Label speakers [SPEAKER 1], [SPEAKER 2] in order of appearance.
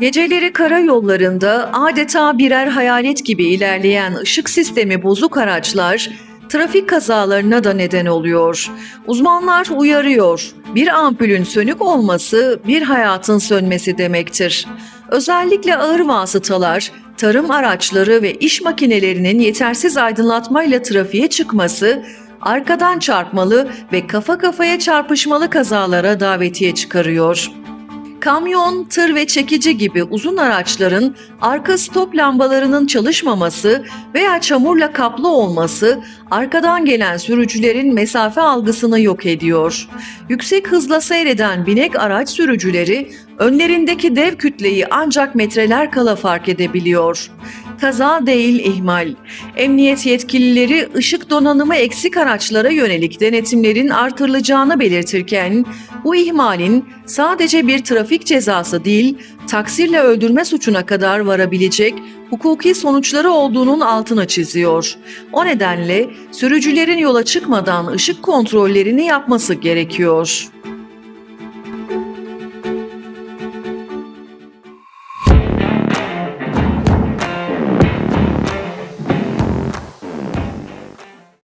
[SPEAKER 1] Geceleri karayollarında adeta birer hayalet gibi ilerleyen ışık sistemi bozuk araçlar trafik kazalarına da neden oluyor. Uzmanlar uyarıyor. Bir ampulün sönük olması bir hayatın sönmesi demektir. Özellikle ağır vasıtalar, tarım araçları ve iş makinelerinin yetersiz aydınlatmayla trafiğe çıkması arkadan çarpmalı ve kafa kafaya çarpışmalı kazalara davetiye çıkarıyor. Kamyon, tır ve çekici gibi uzun araçların arka stop lambalarının çalışmaması veya çamurla kaplı olması arkadan gelen sürücülerin mesafe algısını yok ediyor. Yüksek hızla seyreden binek araç sürücüleri önlerindeki dev kütleyi ancak metreler kala fark edebiliyor. Kaza değil ihmal. Emniyet yetkilileri ışık donanımı eksik araçlara yönelik denetimlerin artırılacağını belirtirken bu ihmalin sadece bir trafik cezası değil, taksirle öldürme suçuna kadar varabilecek hukuki sonuçları olduğunun altını çiziyor. O nedenle sürücülerin yola çıkmadan ışık kontrollerini yapması gerekiyor.